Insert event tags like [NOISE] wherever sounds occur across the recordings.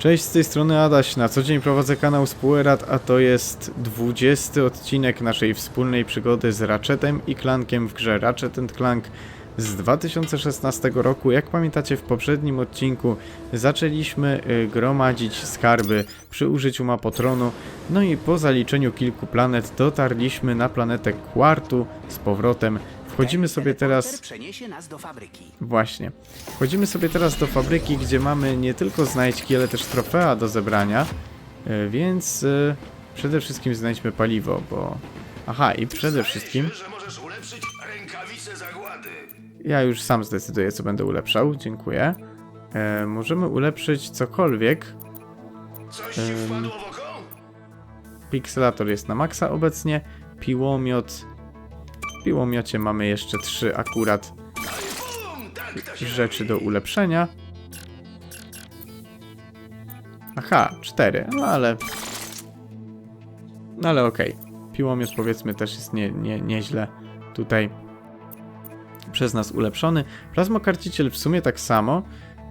Cześć, z tej strony Adaś. Na co dzień prowadzę kanał Spoilerad, a to jest 20 odcinek naszej wspólnej przygody z Ratchetem i Clankiem w grze Ratchet Clank z 2016 roku. Jak pamiętacie, w poprzednim odcinku zaczęliśmy y, gromadzić skarby przy użyciu mapotronu, no i po zaliczeniu kilku planet dotarliśmy na planetę Quartu z powrotem. Wchodzimy sobie teraz przeniesie nas do fabryki. Właśnie. Wchodzimy sobie teraz do fabryki, gdzie mamy nie tylko znajdźki, ale też trofea do zebrania, e, więc e, przede wszystkim znajdźmy paliwo, bo... Aha, i przede wszystkim że możesz ulepszyć rękawice zagłady. ja już sam zdecyduję, co będę ulepszał, dziękuję. E, możemy ulepszyć cokolwiek. Coś ci wpadło w oko? Pixelator jest na maksa obecnie, piłomiot... W piłomiocie mamy jeszcze trzy akurat rzeczy do ulepszenia. Aha, cztery, no ale... No ale okej. Piłomiot powiedzmy też jest nie, nie, nieźle tutaj przez nas ulepszony. Plazmokarciciel w sumie tak samo.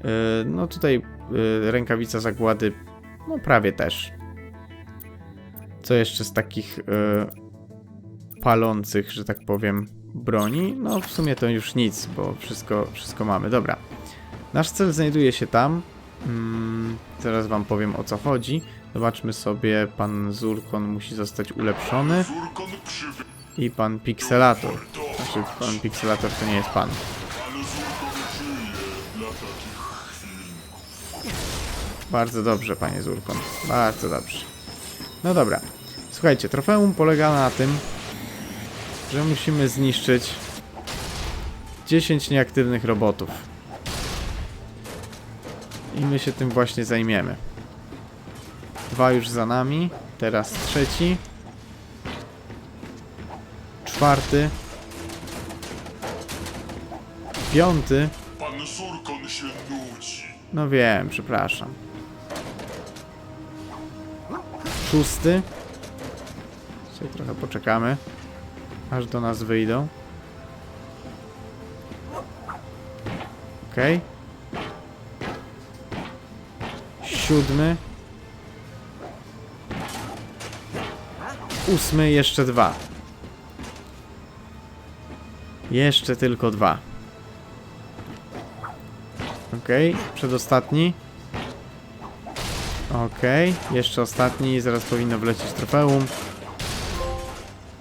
Yy, no tutaj yy, rękawica zagłady, no prawie też. Co jeszcze z takich yy, palących, że tak powiem, broni? No w sumie to już nic, bo wszystko, wszystko mamy. Dobra. Nasz cel znajduje się tam. Mm, zaraz wam powiem o co chodzi. Zobaczmy sobie, pan Zurkon musi zostać ulepszony i pan Pixelator. Znaczy, pan Pixelator to nie jest pan. Bardzo dobrze, panie Zurkon. Bardzo dobrze. No dobra. Słuchajcie, trofeum polega na tym, że musimy zniszczyć 10 nieaktywnych robotów. I my się tym właśnie zajmiemy. Dwa już za nami. Teraz trzeci. Czwarty. Piąty. Pan Zurkon się nudzi. No wiem, przepraszam. Szósty. Sobie trochę poczekamy. Aż do nas wyjdą. Okej. Siódmy. Ósmy, jeszcze dwa. Jeszcze tylko dwa. Okej, przedostatni. Okej, jeszcze ostatni zaraz powinno wlecieć trofeum.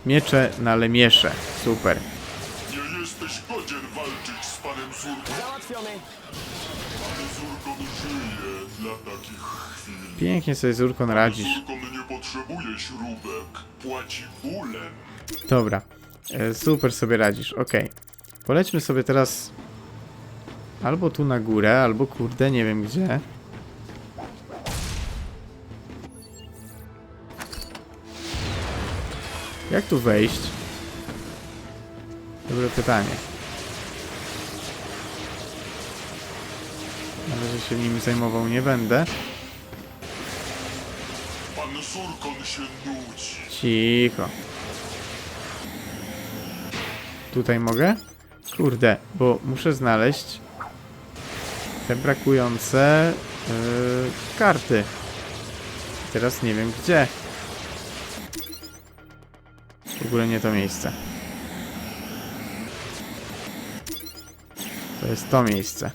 Miecze na lemiesze. Super. Nie jesteś godzien walczyć z panem. Załatwiony. Pan Zurkon żyje dla takich chwil. Pięknie sobie Zurkon radzisz. Zurkon nie potrzebuje śrubek. Płaci bólem. Dobra. E, super sobie radzisz. Okej. Polećmy sobie teraz albo tu na górę, albo kurde, nie wiem gdzie. Jak tu wejść? Dobre pytanie. Na razie się nim zajmował nie będę. Pan Zurkon się nudzi. Cicho. Tutaj mogę? Kurde, bo muszę znaleźć te brakujące yy, karty. Teraz nie wiem gdzie. Ogóle nie to miejsce. To jest to miejsce.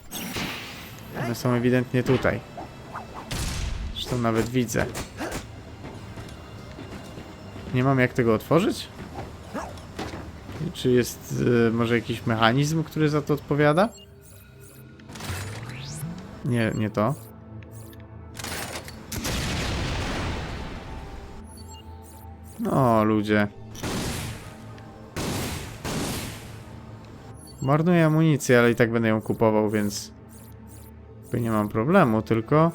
One są ewidentnie tutaj. Zresztą nawet widzę. Nie mam jak tego otworzyć? Czy jest y, może jakiś mechanizm, który za to odpowiada? Nie, nie to. No, ludzie. Marnuję amunicję, ale i tak będę ją kupował, więc... Nie mam problemu, tylko...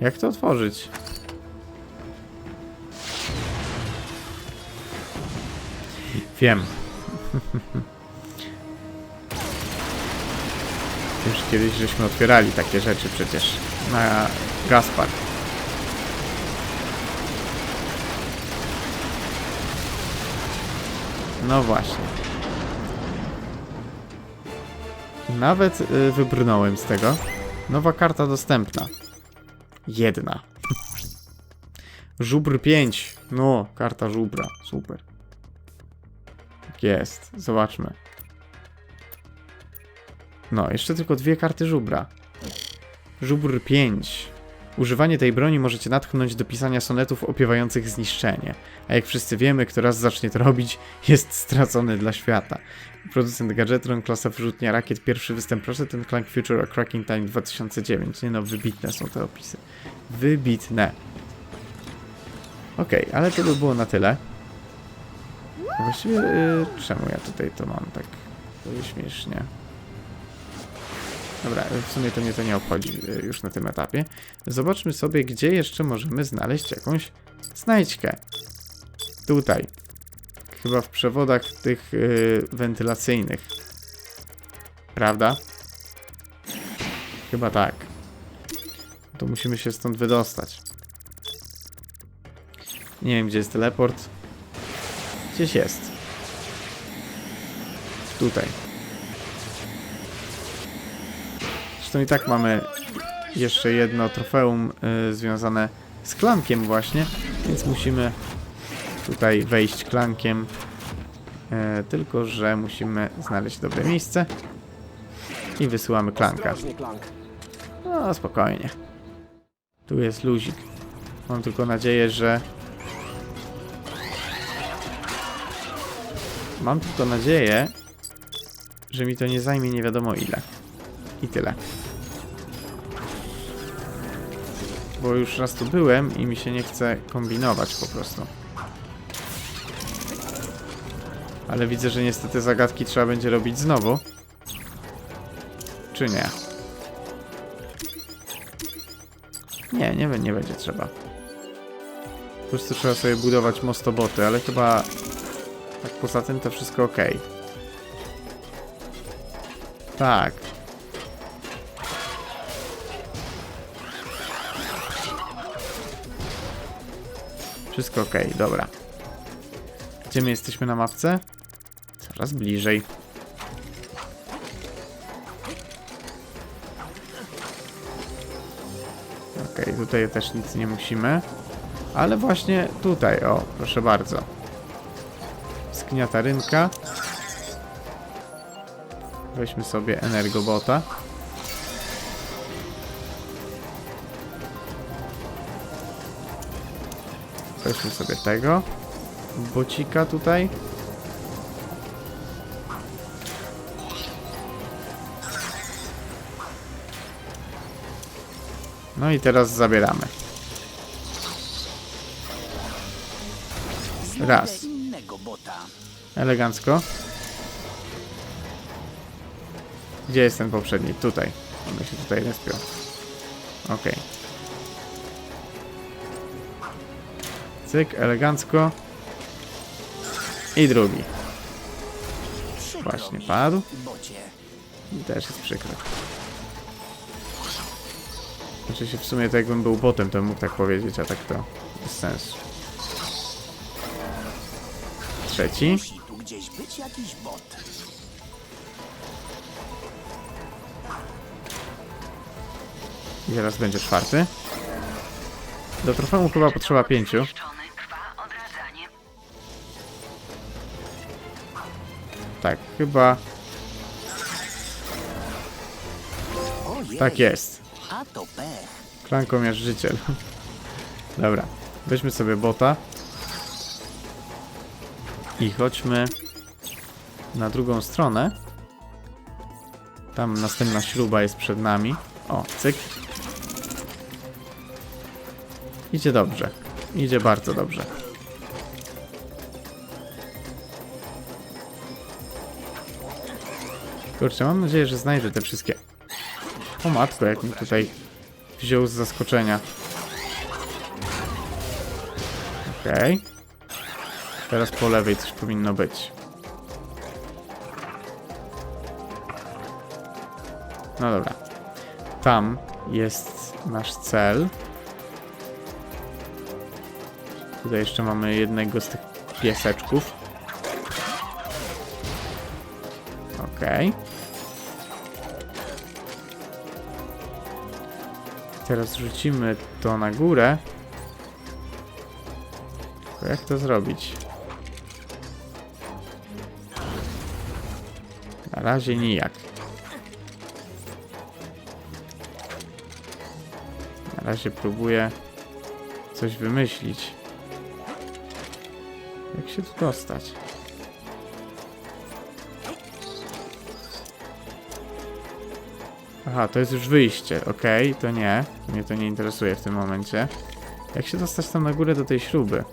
Jak to otworzyć? Wiem. [LAUGHS] Już kiedyś żeśmy otwierali takie rzeczy przecież na Gaspar. No właśnie. Nawet y, wybrnąłem z tego. Nowa karta dostępna. Jedna. Żubr 5. No, karta żubra. Super. Tak jest. Zobaczmy. No, jeszcze tylko dwie karty żubra. Żubr 5. Używanie tej broni możecie natchnąć do pisania sonetów opiewających zniszczenie. A jak wszyscy wiemy, kto raz zacznie to robić, jest stracony dla świata. Producent Gadgetron, klasa wyrzutnia rakiet, pierwszy występ proszę, ten Clank Future a Cracking Time 2009. Nie no, wybitne są te opisy. Wybitne. Okej, ale to by było na tyle. Właściwie yy, czemu ja tutaj to mam tak śmiesznie? Dobra, w sumie to mnie to nie obchodzi y, już na tym etapie. Zobaczmy sobie, gdzie jeszcze możemy znaleźć jakąś znajdźkę. Tutaj. Chyba w przewodach tych yy, wentylacyjnych. Prawda? Chyba tak. To musimy się stąd wydostać. Nie wiem, gdzie jest teleport. Gdzieś jest. Tutaj. Zresztą i tak mamy jeszcze jedno trofeum y, związane z klankiem właśnie, więc musimy tutaj wejść klankiem. Y, tylko, że musimy znaleźć dobre miejsce i wysyłamy klanka. No, spokojnie. Tu jest luzik. Mam tylko nadzieję, że... Mam tylko nadzieję, że mi to nie zajmie nie wiadomo ile. I tyle. Bo już raz tu byłem i mi się nie chce kombinować po prostu. Ale widzę, że niestety zagadki trzeba będzie robić znowu. Czy nie? Nie, nie, nie będzie trzeba. Po prostu trzeba sobie budować mostoboty, ale chyba tak poza tym to wszystko ok. Tak. Wszystko ok, dobra. Gdzie my jesteśmy na mapce? Coraz bliżej. Okej, tutaj też nic nie musimy. Ale właśnie tutaj, o, proszę bardzo. Skniata rynka. Weźmy sobie energobota. Weźmy sobie tego. Bocika tutaj. No i teraz zabieramy. Raz. Elegancko. Gdzie jest ten poprzedni? Tutaj. One się tutaj respią. Okej. Cyk, elegancko. I drugi. Właśnie padł. I też jest przykro. Znaczy się w sumie to jakbym był botem, to mógł tak powiedzieć, a tak to bez sensu. Trzeci. I teraz będzie czwarty. Do trofeum chyba potrzeba pięciu. Tak, chyba tak jest. Klankomierzyciel. Dobra, weźmy sobie bota. I chodźmy na drugą stronę. Tam następna śruba jest przed nami. O, cyk. Idzie dobrze. Idzie bardzo dobrze. Kurczę, mam nadzieję, że znajdę te wszystkie. O matko, jak mi tutaj wziął z zaskoczenia. Okej. Teraz po lewej coś powinno być. No dobra. Tam jest nasz cel. Tutaj jeszcze mamy jednego z tych pieseczków. Okej. Teraz rzucimy to na górę. Tylko jak to zrobić? Na razie nijak. Na razie próbuję coś wymyślić. Jak się tu dostać? Aha, to jest już wyjście. Okej, to nie. Mnie to nie interesuje w tym momencie. Jak się dostać tam na górę do tej śruby?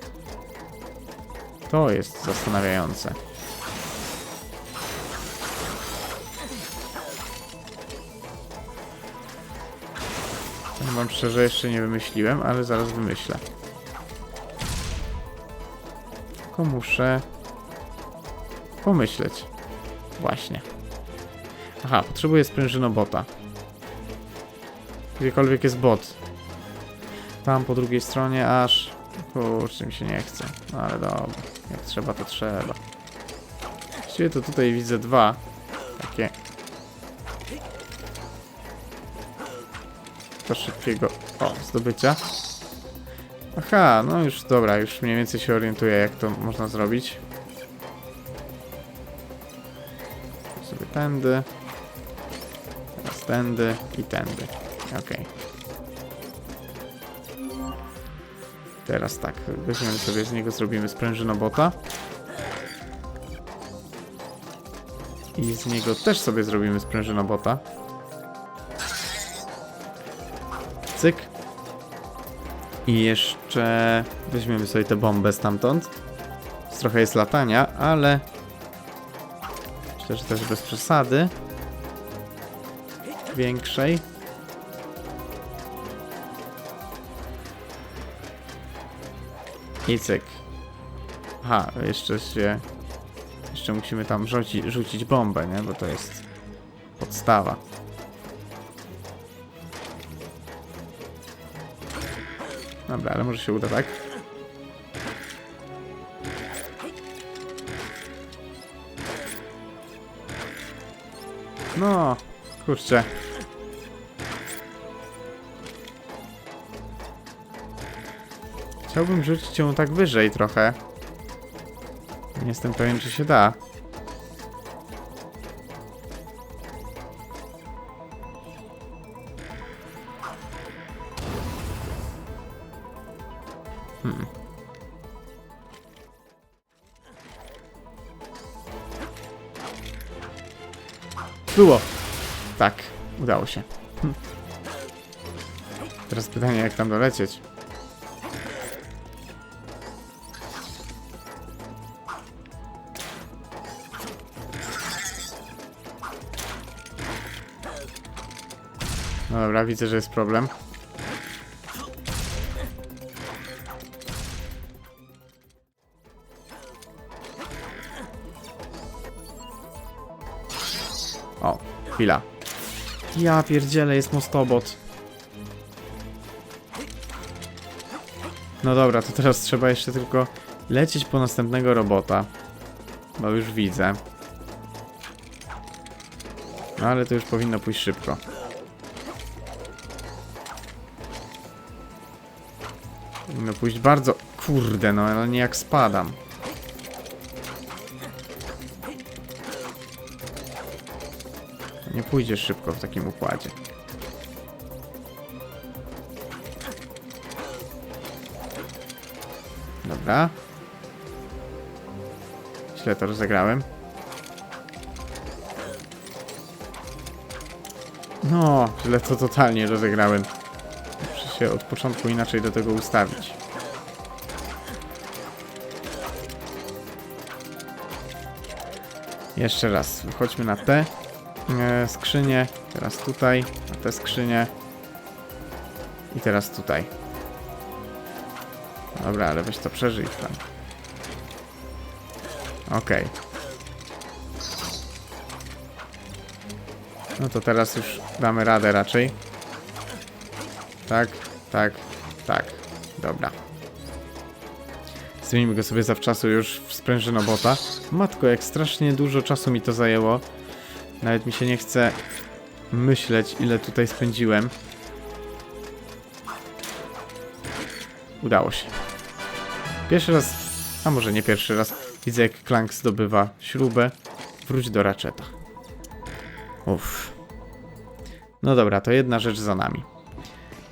To jest zastanawiające. Wam szczerze, jeszcze nie wymyśliłem, ale zaraz wymyślę. Tylko muszę pomyśleć. Właśnie. Aha, potrzebuję sprężynobota. Gdziekolwiek jest bot. Tam po drugiej stronie aż... Kurczę, mi się nie chce. No ale dobra. Jak trzeba, to trzeba. Właściwie to tutaj widzę dwa. Takie... Do szybkiego... O, zdobycia. Aha, no już dobra, już mniej więcej się orientuję, jak to można zrobić. Sobie tędy. Teraz tędy i tędy. Okej. Teraz tak, weźmiemy sobie z niego, zrobimy sprężynobota. I z niego też sobie zrobimy sprężynobota. Cyk. I jeszcze weźmiemy sobie tę bombę stamtąd. Trochę jest latania, ale myślę, że też bez przesady większej. I cyk. Aha, jeszcze się... Jeszcze musimy tam rzucić, rzucić bombę, nie? Bo to jest podstawa. Dobra, ale może się uda, tak? No, kurczę. Chciałbym rzucić ją tak wyżej trochę. Nie jestem pewien, czy się da. Hmm. Było. Tak, udało się. Hm. Teraz pytanie, jak tam dolecieć. No dobra, widzę, że jest problem. O, chwila. Ja pierdzielę, jest mostobot. No dobra, to teraz trzeba jeszcze tylko lecieć po następnego robota. Bo już widzę. No ale to już powinno pójść szybko. Pójść bardzo... Kurde, no ale nie jak spadam. Nie pójdzie szybko w takim układzie. Dobra. Źle to rozegrałem. No, źle to totalnie rozegrałem. Muszę się od początku inaczej do tego ustawić. Jeszcze raz, chodźmy na te e, skrzynie, teraz tutaj, na te skrzynie i teraz tutaj. Dobra, ale weź to przeżyj tam. Okej. No to teraz już damy radę raczej. Tak, tak, tak. Dobra. Zmienimy go sobie zawczasu już w sprężynobota. Matko, jak strasznie dużo czasu mi to zajęło. Nawet mi się nie chce myśleć, ile tutaj spędziłem. Udało się. Pierwszy raz, a może nie pierwszy raz, widzę jak Clank zdobywa śrubę. Wróć do Ratcheta. Uff. No dobra, to jedna rzecz za nami.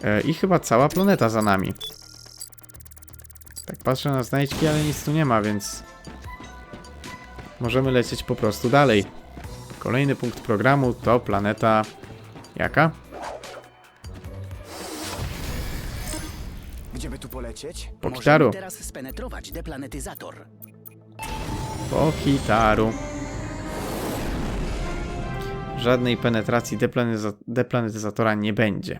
E, I chyba cała planeta za nami. Patrzę na znajdźki, ale nic tu nie ma, więc... Możemy lecieć po prostu dalej. Kolejny punkt programu to planeta... Jaka? Gdzie by tu polecieć? Po Kitaru. teraz spenetrować deplanetyzator. Po Kitaru. Żadnej penetracji deplanetyza- deplanetyzatora nie będzie.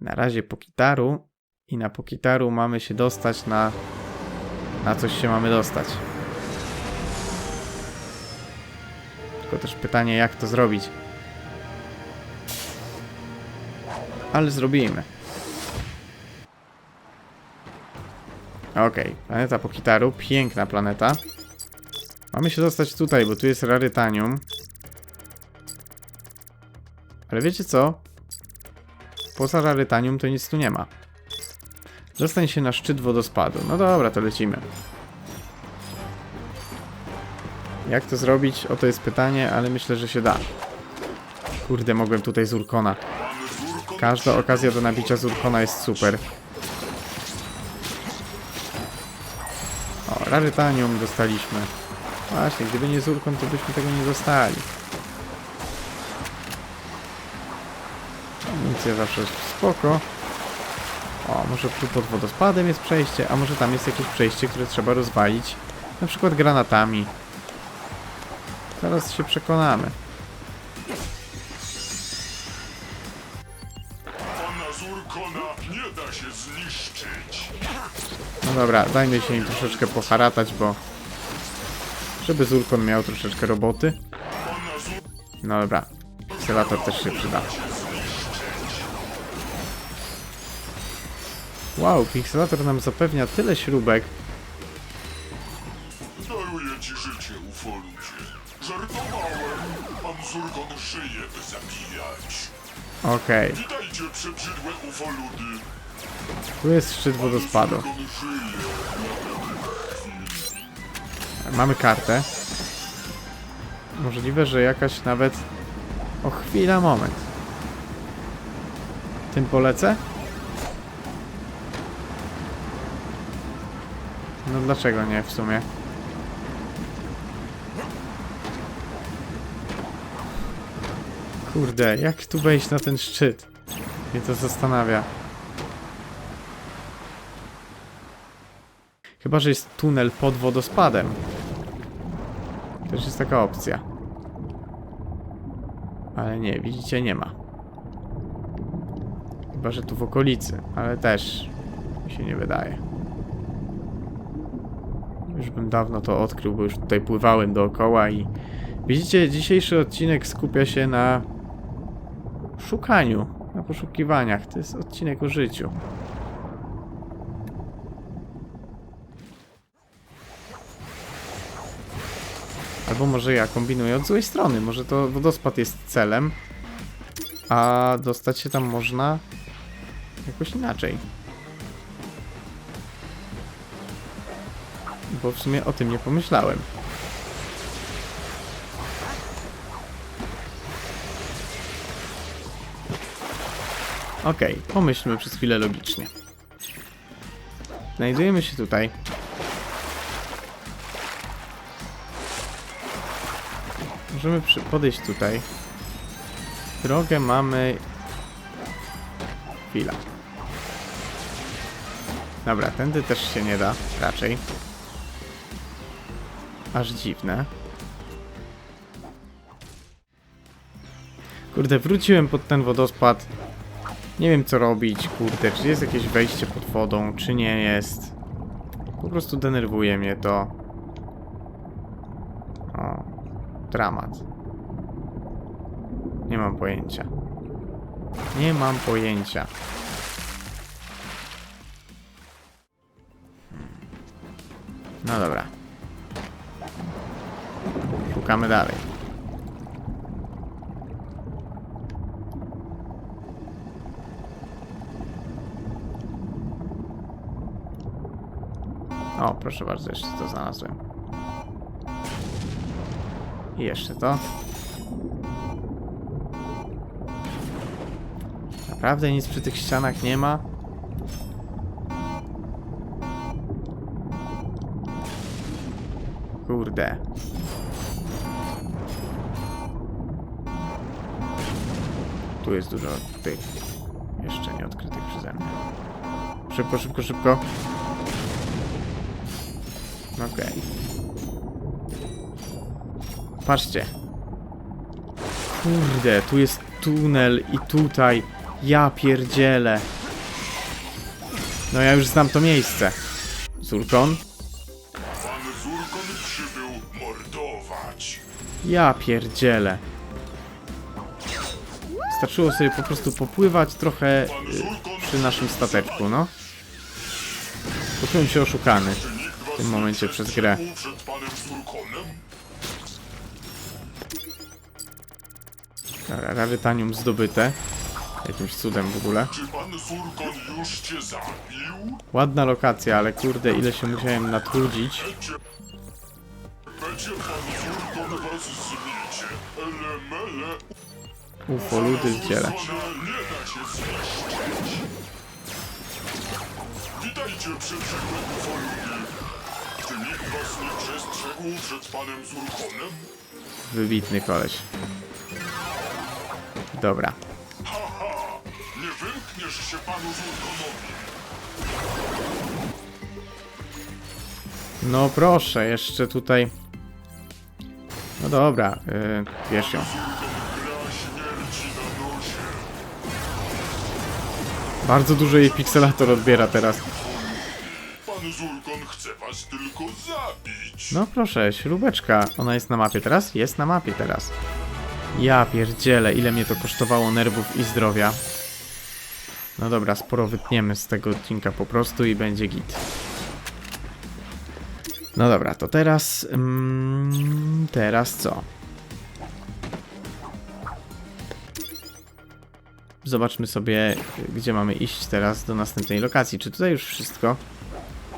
Na razie po Kitaru i na po Kitaru mamy się dostać na... Na coś się mamy dostać. Tylko też pytanie, jak to zrobić. Ale zrobimy. Okej, planeta Pokitaru, piękna planeta. Mamy się dostać tutaj, bo tu jest rarytanium. Ale wiecie co? Poza rarytanium to nic tu nie ma. Dostań się na szczyt wodospadu. No dobra, to lecimy. Jak to zrobić? Oto jest pytanie, ale myślę, że się da. Kurde, mogłem tutaj z Urkona. Każda okazja do nabicia z Urkona jest super. O, rarytanium dostaliśmy. Właśnie, gdyby nie Zurkon, to byśmy tego nie dostali. Amunicja zawsze spoko. O, może tu pod wodospadem jest przejście, a może tam jest jakieś przejście, które trzeba rozwalić. Na przykład granatami. Zaraz się przekonamy. No dobra, dajmy się im troszeczkę poharatać, bo... Żeby Zurkon miał troszeczkę roboty. No dobra, Selator też się przyda. Wow, Pixelator nam zapewnia tyle śrubek. Daruję ci życie. Żartowałem. Żyje, by zabijać. Okej, Witajcie, przebrzydłe ufoludy. tu jest szczyt wodospadu. Mamy kartę. Możliwe, że jakaś nawet... O chwila, moment. Tym polecę? No dlaczego nie w sumie? Kurde, jak tu wejść na ten szczyt? Mnie to zastanawia. Chyba, że jest tunel pod wodospadem. Też jest taka opcja. Ale nie, widzicie, nie ma. Chyba, że tu w okolicy, ale też mi się nie wydaje. Już bym dawno to odkrył, bo już tutaj pływałem dookoła i widzicie, dzisiejszy odcinek skupia się na szukaniu, na poszukiwaniach. To jest odcinek o życiu. Albo może ja kombinuję od złej strony. Może to wodospad jest celem, a dostać się tam można jakoś inaczej. Bo w sumie o tym nie pomyślałem. Okej, pomyślmy przez chwilę logicznie. Znajdujemy się tutaj. Możemy podejść tutaj. Drogę mamy... Chwila. Dobra, tędy też się nie da, raczej. Aż dziwne. Kurde, wróciłem pod ten wodospad. Nie wiem co robić, kurde, czy jest jakieś wejście pod wodą, czy nie jest. Po prostu denerwuje mnie to. O, dramat. Nie mam pojęcia. Nie mam pojęcia. No dobra. Szukamy dalej. O, proszę bardzo, jeszcze to znalazłem. I jeszcze to. Naprawdę nic przy tych ścianach nie ma? Kurde. Tu jest dużo tych jeszcze nie odkrytych przeze mnie. Szybko, szybko, szybko. Okej. Patrzcie. Kurde, tu jest tunel i tutaj. Ja pierdzielę. No ja już znam to miejsce. Zurkon? Pan Zurkon przybył mordować. Ja pierdzielę. Starczyło sobie po prostu popływać trochę y, przy naszym stateczku, no. Poczułem się oszukany. W tym momencie przez grę. rarytanium zdobyte. Jakimś cudem w ogóle. Ładna lokacja, ale kurde, ile się musiałem natrudzić. Elemele Ufoludy w dziele. Witajcie przebrzegłe ufoludy. Czy nikt was nie przestrzegł przed panem Zurkonem? Wybitny koleś. Dobra. Haha! Nie wymkniesz się panu Zurkonowi. No proszę, jeszcze tutaj... No dobra, yy, wiesz ją. Bardzo dużo jej pikselator odbiera teraz. Pan chce was tylko zabić. No proszę, śrubeczka. Ona jest na mapie teraz? Jest na mapie teraz. Ja pierdzielę, ile mnie to kosztowało nerwów i zdrowia. No dobra, sporo wytniemy z tego odcinka po prostu i będzie git. No dobra, to teraz... Mm, teraz co? Zobaczmy sobie, gdzie mamy iść teraz do następnej lokacji. Czy tutaj już wszystko?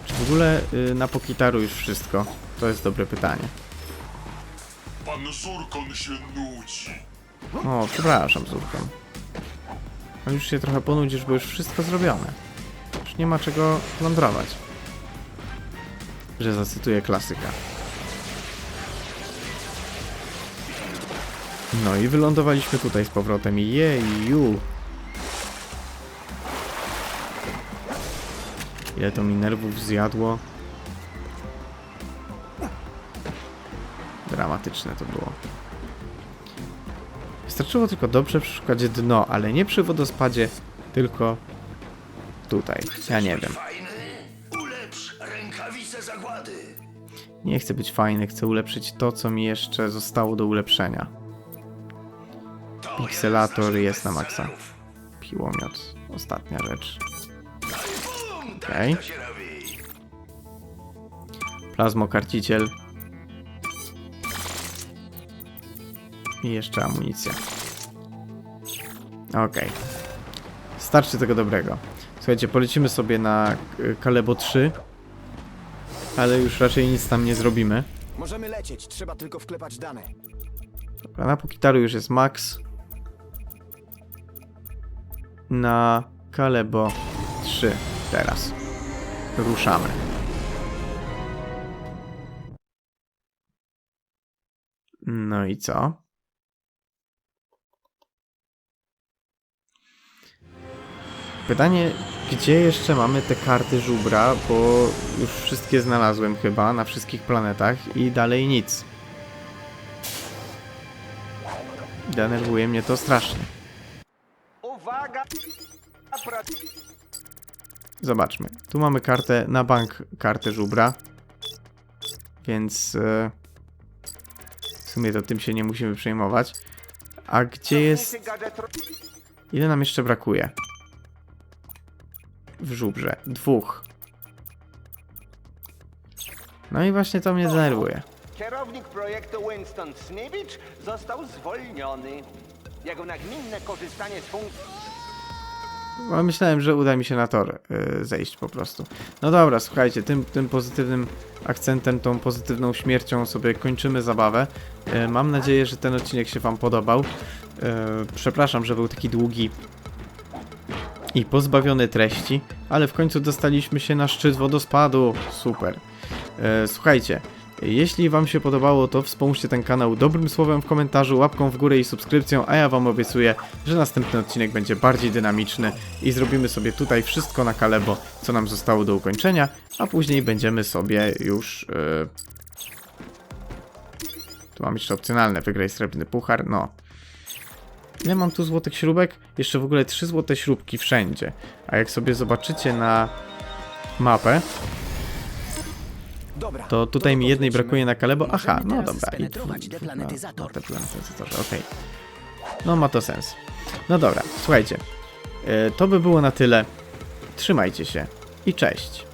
Czy w ogóle y, na Pokitaru już wszystko? To jest dobre pytanie. Pan Zurkon się nudzi. O, przepraszam, Zurkon. On już się trochę ponudzisz, bo już wszystko zrobione. Już nie ma czego plądrować. Że zacytuję klasyka. No i wylądowaliśmy tutaj z powrotem. Jeju! Ile to mi nerwów zjadło. Dramatyczne to było. Wystarczyło tylko dobrze przeszukać dno, ale nie przy wodospadzie, tylko tutaj. Ja nie wiem. Nie chcę być fajny, chcę ulepszyć to, co mi jeszcze zostało do ulepszenia. Z jest na maksa. Piłomiot. Ostatnia rzecz. Okej. robi. Plazmokarciciel. I jeszcze amunicja. Okej. Starczy tego dobrego. Słuchajcie, polecimy sobie na y, Kalebo 3. Ale już raczej nic tam nie zrobimy. Możemy lecieć, trzeba tylko wklepać dane. Dobra, na Pokitaru już jest max. Na Kalebo 3 teraz. Ruszamy. No i co? Pytanie, gdzie jeszcze mamy te karty żubra, bo już wszystkie znalazłem chyba na wszystkich planetach i dalej nic. Denerwuje mnie to strasznie. Uwaga! Zobaczmy. Tu mamy kartę na bank, kartę żubra. Więc e, w sumie to tym się nie musimy przejmować. A gdzie jest... Ile nam jeszcze brakuje? W żubrze. Dwóch. No i właśnie to mnie denerwuje. Kierownik projektu Winston Snibicz został zwolniony. Jego nagminne korzystanie z funkcji no, myślałem, że uda mi się na tor y, zejść po prostu. No dobra, słuchajcie, tym, tym pozytywnym akcentem, tą pozytywną śmiercią sobie kończymy zabawę. Y, mam nadzieję, że ten odcinek się Wam podobał. Y, przepraszam, że był taki długi i pozbawiony treści, ale w końcu dostaliśmy się na szczyt wodospadu. Super. Słuchajcie, jeśli Wam się podobało, to wspomóżcie ten kanał dobrym słowem w komentarzu, łapką w górę i subskrypcją, a ja Wam obiecuję, że następny odcinek będzie bardziej dynamiczny i zrobimy sobie tutaj wszystko na kalebo, co nam zostało do ukończenia, a później będziemy sobie już... e, Tu mam jeszcze opcjonalne, wygraj srebrny puchar, no. Ile mam tu złotych śrubek? Jeszcze w ogóle trzy złote śrubki wszędzie. A jak sobie zobaczycie na mapę. To tutaj mi jednej brakuje na Kalebo. Aha, no dobra. spenetrować deplanetyzator. No, deplanetyzatorze, okej. No ma to sens. No dobra, słuchajcie. E, To by było na tyle. Trzymajcie się i cześć.